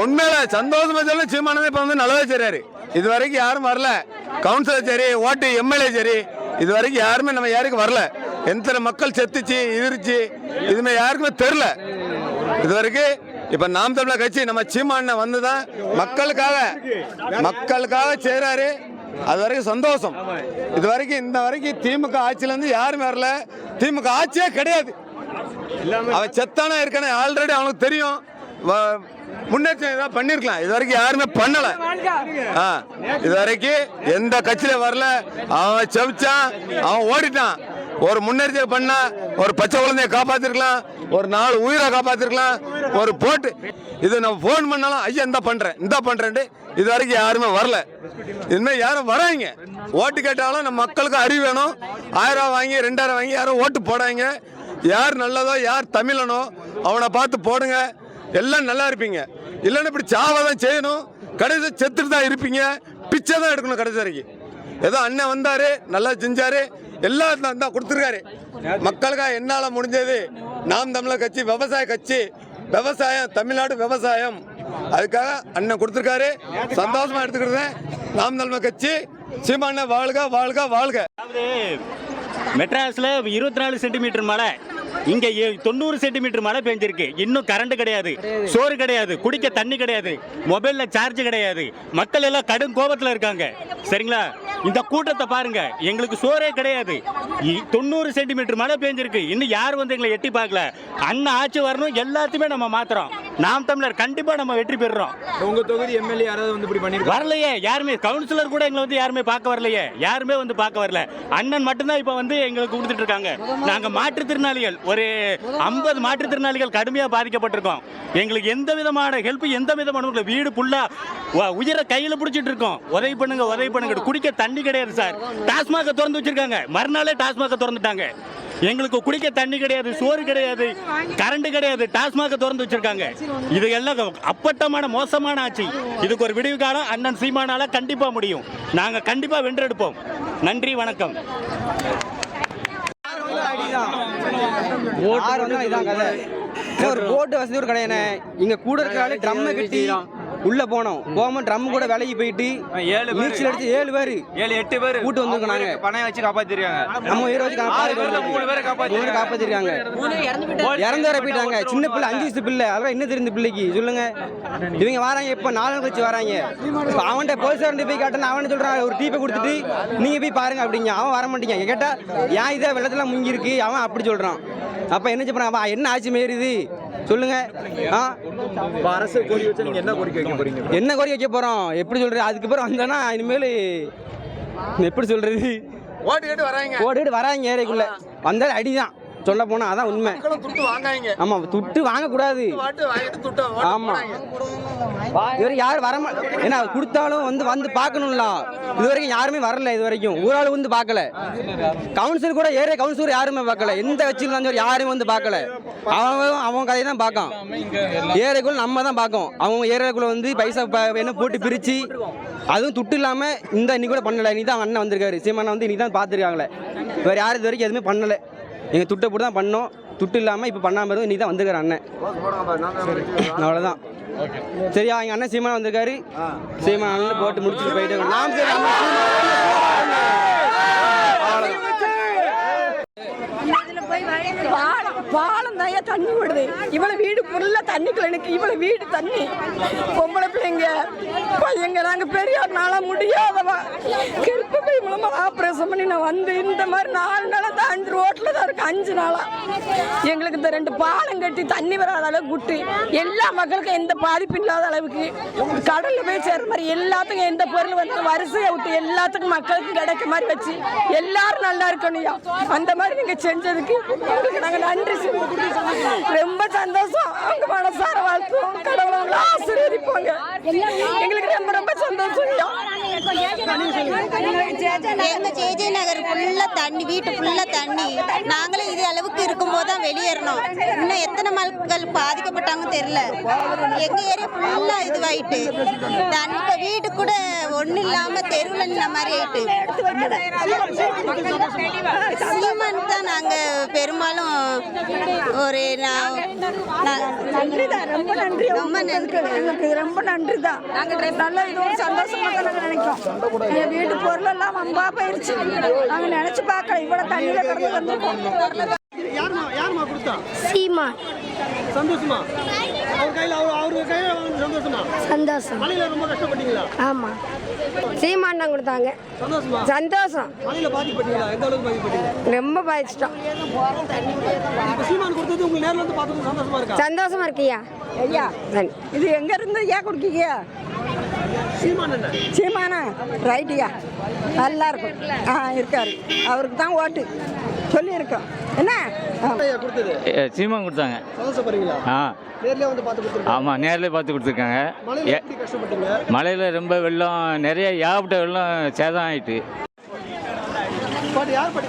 உண்மையில சந்தோஷமா சொல்ல சீமானதே இப்ப வந்து நல்லதா செய்றாரு. இது வரைக்கும் யாரும் வரல. கவுன்சிலர் சரி ஓட்டு எம்எல்ஏ சரி இது வரைக்கும் யாருமே நம்ம யாருக்கும் வரல. எத்தனை மக்கள் செத்துச்சு இருச்சு இதுமே யாருக்குமே தெரில. இது வரைக்கும் இப்ப நாம் தமிழர் கட்சி நம்ம சீமான வந்துதான் மக்களுக்காக மக்களுக்காக செய்யறாரு அது வரைக்கும் சந்தோஷம். இது வரைக்கும் இந்த வரைக்கும் திமுக ஆட்சியில இருந்து யாருமே வரல. திமுக ஆட்சியே கிடையாது. அவன் செத்தானா இருக்கானே ஆல்ரெடி அவனுக்கு தெரியும். முன்னேற்றம் ஏதாவது பண்ணிருக்கலாம். இது வரைக்கும் யாருமே பண்ணல. ஆ, இது வரைக்கும் எந்த கட்சியில வரல அவன் செவிச்சான் அவன் ஓடிட்டான். ஒரு முன்னெச்சரிக்கை பண்ணா ஒரு பச்சை குழந்தைய காப்பாத்திருக்கலாம் ஒரு நாலு உயிரை காப்பாத்திருக்கலாம் ஒரு போட்டு. இது நம்ம ஃபோன் பண்ணாலும் ஐயா இந்த பண்றேன் இந்த பண்றேன்ட்டு இது வரைக்கும் யாருமே வரல. இனிமே யாரும் வராங்க. ஓட்டு கேட்டாலும் நம்ம மக்களுக்கு அறிவு வேணும். ஆயிரம் ரூபா வாங்கி ரெண்டாயிரம் வாங்கி யாரும் ஓட்டு போடாங்க யார் நல்லதோ யார் தமிழனோ அவனை பார்த்து போடுங்க. எல்லாம் நல்லா இருப்பீங்க. இல்லைன்னா இப்படி சாவை தான் செய்யணும். கடைசி செத்துட்டு தான் இருப்பீங்க. பிச்சை தான் எடுக்கணும் கடைசி வரைக்கும். ஏதோ அண்ணன் வந்தாரு நல்லா செஞ்சாரு எல்லாம் தான் கொடுத்துருக்காரு. மக்களுக்காக என்னால் முடிஞ்சது? நாம் தமிழர் கட்சி விவசாய கட்சி விவசாயம் தமிழ்நாடு விவசாயம். அதுக்காக அண்ணன் கொடுத்துருக்காரு. சந்தோஷமா எடுத்துக்கிட்டேன் நாம் தமிழர் கட்சி சீமான வாழ்க வாழ்க வாழ்க. மெட்ராஸில் இருபத்தி நாலு சென்டிமீட்டர் மழை. இங்க தொண்ணூறு சென்டிமீட்டர் மழை பெஞ்சிருக்கு. இன்னும் கரண்ட் கிடையாது. சோறு கிடையாது. குடிக்க தண்ணி கிடையாது. மொபைல்ல சார்ஜ் கிடையாது. மக்கள் எல்லாம் கடும் கோபத்துல இருக்காங்க. சரிங்களா? இந்த கூட்டத்தை பாருங்க. எங்களுக்கு சோறே கிடையாது. இ- தொண்ணூறு சென்டிமீட்டர் மழை பெஞ்சிருக்கு. இன்னும் யாரும் வந்து எங்களை எட்டி பார்க்கல? அண்ணன் ஆட்சி வரணும். எல்லாத்தையுமே நம்ம மாத்துறோம். நாம் தமிழர் கண்டிப்பா நம்ம வெற்றி பெறுறோம். உங்க தொகுதி எம்எல்ஏ யாராவது வந்து இப்படி பண்ணிருக்காங்க வரலையே யாருமே. கவுன்சிலர் கூட எங்களை வந்து யாருமே பார்க்க வரலையே. யாருமே வந்து பார்க்க வரல. அண்ணன் மட்டும்தான் இப்போ வந்து எங்களுக்கு கொடுத்துட்டு இருக்காங்க. நாங்க மாற்றுத்திறனாளிகள். ஒரு ஐம்பது மாற்றுத்திறனாளிகள் கடுமையா பாதிக்கப்பட்டிருக்கோம். எங்களுக்கு எந்த விதமான ஹெல்ப் எந்த விதமான வீடு ஃபுல்லா உ- உயிரை கையில பிடிச்சிட்டு இருக்கோம். உதவி பண்ணுங்க உதவி பண்ணுங்க. குடிக்க தண்ணி கிடையாது சார். டாஸ்மாக திறந்து வச்சிருக்காங்க. மறுநாளே டாஸ்மாக திறந்துட்டாங்க. எங்களுக்கு குடிக்க தண்ணி கிடையாது சோறு கிடையாது கரண்ட் கிடையாது டாஸ்மாக திறந்து வச்சிருக்காங்க. இது எல்லாம் அப்பட்டமான மோசமான ஆட்சி. இதுக்கு ஒரு விடிவு காலம் அண்ணன் சீமானால கண்டிப்பா முடியும். நாங்க கண்டிப்பா வென்றெடுப்போம். நன்றி வணக்கம். ஒரு போட்டு வசதி ஒரு கடையானே இங்க கூட இருக்கிறாலே ட்ரம் கட்டி உள்ள போனோம். போகாம ட்ரம் கூட விலகி போயிட்டு ஏழு. நீச்சல் அடிச்சு ஏழு பேரு. ஏழு எட்டு பேர். கூட்டு வந்திருக்கோம் நாங்க. பணம் வச்சு காப்பாத்திருக்காங்க. நம்ம உயிரை வச்சு ஆறு பேர்ல மூணு பேரை காப்பாத்திருக்காங்க. காப்பாத்திருக்காங்க. இறந்து வர போயிட்டாங்க. சின்ன பிள்ளை அஞ்சு வயசு பிள்ளை. அதெல்லாம் என்ன தெரிந்த பிள்ளைக்கு. சொல்லுங்க. இவங்க வராங்க இப்ப நாலு நாள் கழிச்சு வராங்க. இப்ப அவன்கிட்ட போலீஸ் போய் காட்டணும் அவன் சொல்றான் ஒரு டீப்பை கொடுத்துட்டு நீங்க போய் பாருங்க அப்படிங்க. அவன் வர மாட்டேங்க. கேட்டா ஏன் இதே வெள்ளத்துல முங்கி இருக்கு அவன் அப்படி சொல்றான். அப்ப என்ன சொல்றான்? அவன் என்ன ஆச்சு? மாரிது சொல்லுங்க. ஆ? அரசு கோரி வச்சு நீங்க என்ன கோரிக்கை வைக்க போறீங்க? என்ன கோரி வைக்க போறோம்? எப்படி சொல்றது? அதுக்கு பிறகு வந்தோன்னா இனிமேல் எப்படி சொல்றது? ஓட்டு கேட்டு வராங்க. ஓடிட்டு வராங்க ஏரிக்குள்ள. வந்தாலும் அடிதான். சொல்ல போனா அதான் உண்மை. துட்டு வாங்காங்க ஆமா துட்டு துட்டு ஓட்டு ஆமா. போடாங்க. இது வரைக்கும் யாரும் வர ஏன்னா கொடுத்தாலும் வந்து வந்து பார்க்கணும்ல. இது வரைக்கும் யாருமே வரல இது வரைக்கும் ஊராள் வந்து பார்க்கல. கவுன்சில் கூட ஏரியா கவுன்சிலர் யாருமே பார்க்கல. எந்த கட்சியில் இருந்தாலும் யாரும் வந்து பார்க்கல. அவன் அவன் கதையை தான் பார்க்கான். ஏரியாக்குள்ள நம்ம தான் பார்க்கோம். அவங்க ஏரியாக்குள்ள வந்து பைசா ப- என்ன போட்டு பிரித்து அதுவும் துட்டு இல்லாமல் இந்த இன்னைக்கு கூட பண்ணலை. நீ தான் அண்ணன் வந்திருக்காரு. சீமானா வந்து இன்னைக்கு தான் பார்த்துருக்காங்களே. வேறு யாரும் இது வரைக்கும் எதுவுமே பண்ணலை. எங்கள் துட்டை போட்டு தான் பண்ணோம். துட்டு இல்லாமல் இப்போ பண்ணாமல் இருந்து நீ தான் வந்திருக்காரு அண்ணன். அவ்வளோதான் சரியா எங்க அண்ணன் சீமான் வந்திருக்காரு சீமான் அண்ணன் போட்டு முடிச்சுட்டு போயிட்டு. நாம் சரி பாலம் பாலம் தான் தண்ணி விடுது இவ்வளவு வீடு ஃபுல்லா தண்ணிக்குள்ள எனக்கு இவ்வளவு வீடு தண்ணி பொம்பளை பிள்ளைங்க பையங்க நாங்க பெரியார் நாளா முடியாதவா கருப்பு மூலமா ஆபரேஷன் பண்ணி நான் வந்து இந்த மாதிரி நாலு நாளா தான் அஞ்சு ரோட்ல தான் இருக்கு அஞ்சு நாளா. எங்களுக்கு இந்த ரெண்டு பாலம் கட்டி தண்ணி வராத அளவுக்கு விட்டு எல்லா மக்களுக்கும் எந்த பாதிப்பும் இல்லாத அளவுக்கு. கடல்ல போய் சேர்ற மாதிரி எல்லாத்துக்கும் எந்த பொருள் வந்து வரிசையை விட்டு எல்லாத்துக்கும் மக்களுக்கும் கிடைக்க மாதிரி வச்சு எல்லாரும் நல்லா இருக்கணும்யா அந்த மாதிரி நீங்க செஞ்சதுக்கு உங்களுக்கு நாங்க நன்றி ரொம்ப சந்தோஷம். அவங்க மனசார வாழ்த்துவோம். கடவுள் உங்களை ஆசீர்வதிப்பாங்க. எங்களுக்கு ரொம்ப ரொம்ப சந்தோஷம் எங்க ஜேஜே நகர் ஃபுல்லா தண்ணி வீட்டு ஃபுல்லா தண்ணி. நாங்களும் இது அளவுக்கு இருக்கும்போது தான் வெளியேறணும். இன்னும் எத்தனை மக்கள் பாதிக்கப்பட்டாங்க தெரியல. எங்க ஏரியா ஃபுல்லா இதுவாயிட்டு. தண்ணி வீடு கூட ஒண்ணு இல்லாம தெருவில் நின்ன மாதிரி ஆயிட்டு. சீமான் தான் நாங்க பெரும்பாலும் ஒரு நான் நன்றி தான் ரொம்ப நன்றி. ரொம்ப நன்றி. எங்களுக்கு ரொம்ப நன்றி தான் நல்லா இது ஒரு சந்தோஷமா தான் நினைக்கிறோம். என் வீட்டு பொருள் எல்லாம் வம்பா போயிருச்சு நாங்கள் நினைச்சு பார்க்கல இவ்வளவு தண்ணியில கிடந்து வந்திருக்கோம். யாருமா யாருமா கொடுத்தா? சீமா. சந்தோஷமா? அவர் கையில் அவர் அவர் கையில் சந்தோஷமா? சந்தோஷம். மழையில ரொம்ப கஷ்டப்பட்டீங்களா? ஆமாம் சீமான் தான் கொடுத்தாங்க. சந்தோஷமா? சந்தோஷம். மழையில பாதிக்கப்பட்டீங்களா எந்த அளவுக்கு பாதிக்கப்பட்டீங்க ரொம்ப பாதிச்சிட்டோம். சீமான் கொடுத்தது உங்க நேர்ல வந்து பார்த்தது சந்தோஷமா இருக்கா? சந்தோஷமா இருக்கியா? ஐயா இது எங்க இருந்து ஏன் குடிக்கீங்க? சீமான்? ரைட்டுயா? நல்லா இருக்கும் ஆ இருக்காரு. அவருக்கு தான் ஓட்டு. சொல்லியிருக்கோம். என்ன? சீமான் கொடுத்தாங்க. ஆ. ஆமாம் நேரில் பார்த்து கொடுத்துருக்காங்க. மழையில் ரொம்ப வெள்ளம் நிறைய ஏகப்பட்ட வெள்ளம் சேதம் ஆயிட்டு.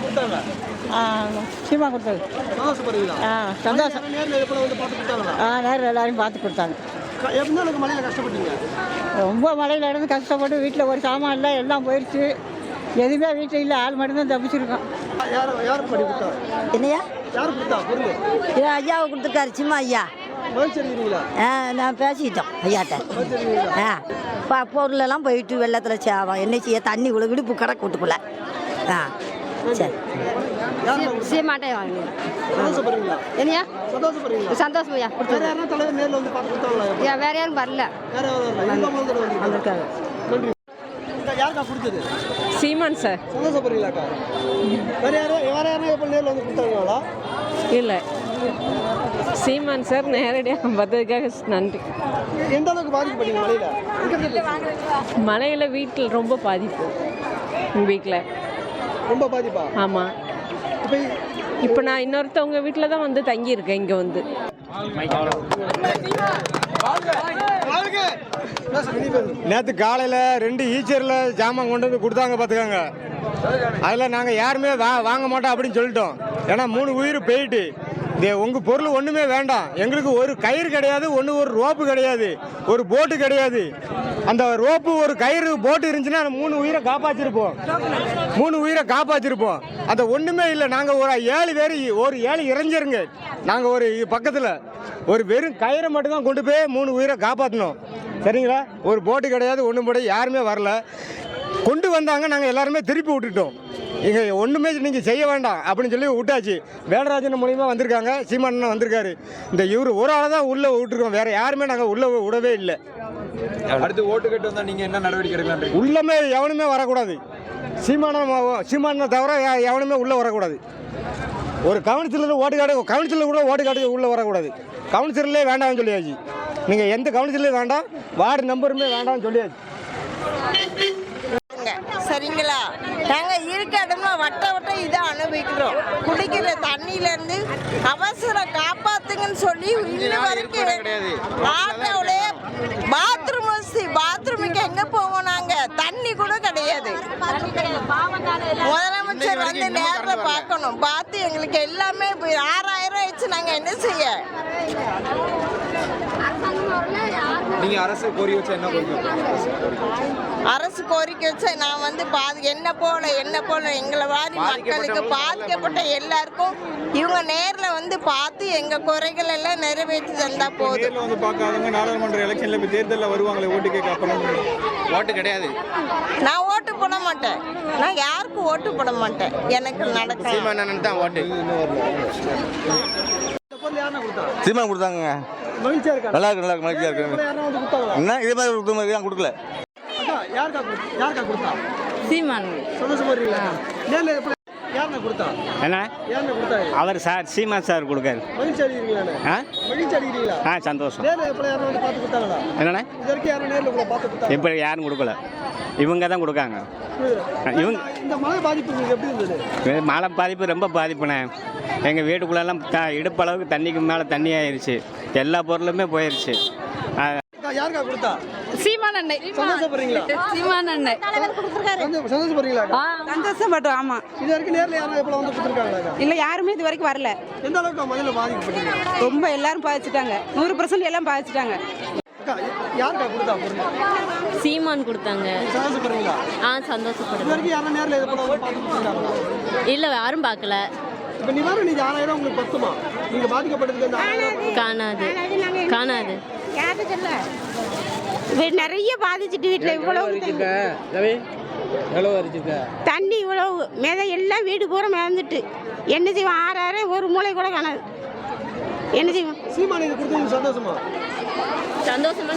கொடுத்தாங்க? சீமா கொடுத்தது. சந்தோஷப்படுறீங்களா? ஆ சந்தோஷம். ஆ நேரில் எல்லாரையும் பார்த்து கொடுத்தாங்க. எந்த அளவுக்கு மழையில கஷ்டப்பட்டீங்க? ரொம்ப மழையில் இருந்து கஷ்டப்பட்டு வீட்டில் ஒரு சாமான் இல்லை எல்லாம் போயிடுச்சு எதுவுமே வீட்டில் இல்லை ஆள் மட்டும்தான் தப்பிச்சிருக்கோம். யார் யார் கொடுத்தா? என்னையா? யார் கொடுத்தா? பொருள் இது ஐயாவை கொடுத்துருக்காரு சிம்மா ஐயா. நான் பேசிக்கிட்டோம் ஐயாட்ட. ஆ பா பொருளெல்லாம் போயிட்டு வெள்ளத்தில் சேவம் என்ன செய்ய தண்ணி உள்ள விடுப்பு கிடக்கு வீட்டுக்குள்ள ஆ. சரி? சீமாட்டே வாங்க. சந்தோஷப்படுறீங்களா? என்னையா சந்தோஷப்படுறீங்களா? சந்தோஷம் ஐயா. வேற யாரும் தலைவர் நேர்ல வந்து பார்த்து கொடுத்தாங்களா ஐயா வேற யாரும் வரல. வேற வந்திருக்காங்க. நன்றி. யாருக்கா கொடுத்தது சீமான் சார். சந்தோஷப்படுறீங்களாக்கா? வேற யாரும் வேற யாரும் எப்போ நேர்ல வந்து கொடுத்தாங்களா இல்லை. சீமான் சார் நேரடியாக வந்ததுக்காக நன்றி. எந்த அளவுக்கு பாதிக்கப்பட்டீங்க வீட்டில் ரொம்ப பாதிப்பு. வீட்டில் ரொம்ப பாதிப்பா? ஆமாம் இப்போ இப்போ நான் இன்னொருத்தவங்க வீட்டில் தான் வந்து தங்கியிருக்கேன் இங்கே வந்து. நேற்று காலையில் ரெண்டு ஈச்சரில் ஜாமான் கொண்டு வந்து கொடுத்தாங்க பார்த்துக்கோங்க அதில் நாங்கள் யாருமே வா வாங்க மாட்டோம் அப்படின்னு சொல்லிட்டோம். ஏன்னா மூணு உயிர் போயிட்டு. இந்த உங்கள் பொருள் ஒன்றுமே வேண்டாம். எங்களுக்கு ஒரு கயிறு கிடையாது ஒன்று ஒரு ரோப்பு கிடையாது ஒரு போட்டு கிடையாது. அந்த ரோப்பு ஒரு கயிறு போட்டு இருந்துச்சுன்னா அந்த மூணு உயிரை காப்பாற்றிருப்போம் மூணு உயிரை காப்பாற்றிருப்போம் அந்த ஒன்றுமே இல்லை. நாங்கள் ஒரு ஏழு பேர் ஒரு ஏழு இறைஞ்சிருங்க நாங்கள் ஒரு பக்கத்தில். ஒரு வெறும் கயிறை மட்டும்தான் கொண்டு போய் மூணு உயிரை காப்பாற்றினோம் சரிங்களா? ஒரு போட்டு கிடையாது ஒன்றும் போட யாருமே வரல. கொண்டு வந்தாங்க நாங்கள் எல்லாருமே திருப்பி விட்டுட்டோம். இங்கே ஒன்றுமே நீங்கள் செய்ய வேண்டாம் அப்படின்னு சொல்லி விட்டாச்சு. வேலராஜன் மூலியமாக வந்திருக்காங்க சீமானன் வந்திருக்காரு. இந்த இவர் ஒரு ஆளை தான் உள்ளே விட்டுருக்கோம். வேறு யாருமே நாங்கள் உள்ளே விடவே இல்லை. அடுத்து ஓட்டு கட்டு வந்தா நீங்க என்ன நடவடிக்கை எடுக்கலாம் உள்ளமே எவனுமே வரக்கூடாது. சீமானம் சீமானனை தவிர எவனுமே உள்ளே வரக்கூடாது. ஒரு கவுன்சிலர் ஓட்டு காடு கவுன்சிலர் கூட ஓட்டு காடு உள்ளே வரக்கூடாது. கவுன்சிலர்லேயே வேண்டாம்னு சொல்லியாச்சு. நீங்கள் எந்த கவுன்சிலரும் வேண்டாம் வார்டு நம்பருமே வேண்டாம்னு சொல்லியாச்சு. சரிங்களா? நாங்க இருக்க இடமா வட்ட வட்ட இதை அனுபவிக்கிறோம். குடிக்கிற தண்ணியில இருந்து அவசரம் காப்பாத்துங்கன்னு சொல்லி இன்ன வரைக்கும் ஆட்டோவிலே பாத்ரூம் வசதி பாத்ரூமுக்கு எங்க போவோம் நாங்க? தண்ணி கூட கிடையாது. முதலமைச்சர் வந்து நேர்ல பார்க்கணும். பார்த்து எங்களுக்கு எல்லாமே ஆறாயிரம் ஆயிடுச்சு நாங்க என்ன செய்ய? நீங்க அரசு கோரி வச்சா என்ன கோரிக்கை அரசு கோரிக்கை வச்சா நான் வந்து பாதி என்ன போல என்ன போல எங்களை வாரி மக்களுக்கு பாதிக்கப்பட்ட எல்லாருக்கும் இவங்க நேர்ல வந்து பார்த்து எங்க குறைகள் எல்லாம் நிறைவேற்றி தந்தா போதும். நேர்ல வந்து பார்க்காதவங்க நாடாளுமன்ற எலெக்ஷன்ல இப்போ தேர்தலில் வருவாங்களே ஓட்டு கேட்க அப்புறம் ஓட்டு கிடையாது. நான் ஓட்டு போட மாட்டேன். நான் யாருக்கும் ஓட்டு போட மாட்டேன். எனக்கு நடக்க தான் ஓட்டு. சீமான் கொடுத்தாங்க மகிழ்ச்சியா இருக்கா நல்லா இருக்கு நல்லா இருக்கு மகிழ்ச்சியாக இருக்கு. என்ன? இதே மாதிரி கொடுத்த மாதிரி தான் கொடுக்கல. சீமான். என்ன? அவர் சார் சீமான் சார் கொடுக்காரு. ஆ? சந்தோஷம். என்னண்ணே? இப்போ யாரும் கொடுக்கல. இவங்க தான் கொடுக்காங்க. இவங்க இந்த மழை பாதிப்பு உங்களுக்கு எப்படி இருந்தது? மழை பாதிப்பு ரொம்ப பாதிப்புண்ணே. எங்கள் வீட்டுக்குள்ளெல்லாம் த இடுப்பளவுக்கு தண்ணிக்கு மேலே தண்ணி ஆயிடுச்சு எல்லா பொருளுமே போயிடுச்சு யாருக்கா கொடுத்தா? சீமான் அண்ணை. சந்தோஷப்படுறீங்களா? சீமான் அண்ணை. சந்தோஷம் சந்தோஷப்படுறீங்களா சந்தோஷப்பட்டோம் ஆமா. இது வரைக்கும் நேர்ல யாரும் எப்பல வந்து கொடுத்துருக்காங்களா இல்ல யாருமே இது வரைக்கும் வரல. எந்த அளவுக்கு முதல்ல பாதிக்கப்பட்டீங்க? ரொம்ப எல்லாரும் பாதிச்சுட்டாங்க. நூறு பர்சன்ட் எல்லாம் பாதிச்சுட்டாங்க. யாருக்கா கொடுத்தா பொருள் சீமான் கொடுத்தாங்க. சந்தோஷப்படுறீங்களா ஆ சந்தோஷப்படுறேன் இல்லை யாரும் பார்க்கல. இப்போ நிவாரண நிதி ஆறாயிரம் உங்களுக்கு பத்துமா? நீங்க பாதிக்கப்பட்டதுக்கு அந்த ஆறாயிரம் காணாது. காணாது. நிறைய பாதிச்சுட்டு வீட்டுல இவ்வளவு தண்ணி இவ்வளவு மேத எல்லாம் வீடு பூரா மிதந்துட்டு. என்ன செய்வோம்? ஆறாயிரம் ஒரு மூளை கூட காணாது. என்ன செய்வோம்? சீமான் இது கொடுத்தது சந்தோஷமா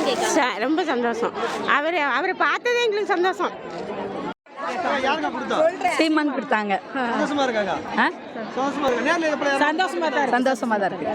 ரொம்ப சந்தோஷம். அவரை அவரை பார்த்ததே எங்களுக்கு சந்தோஷம். சீமான் கொடுத்தாங்க. சந்தோஷமா தான் சந்தோஷமா தான் இருக்கு.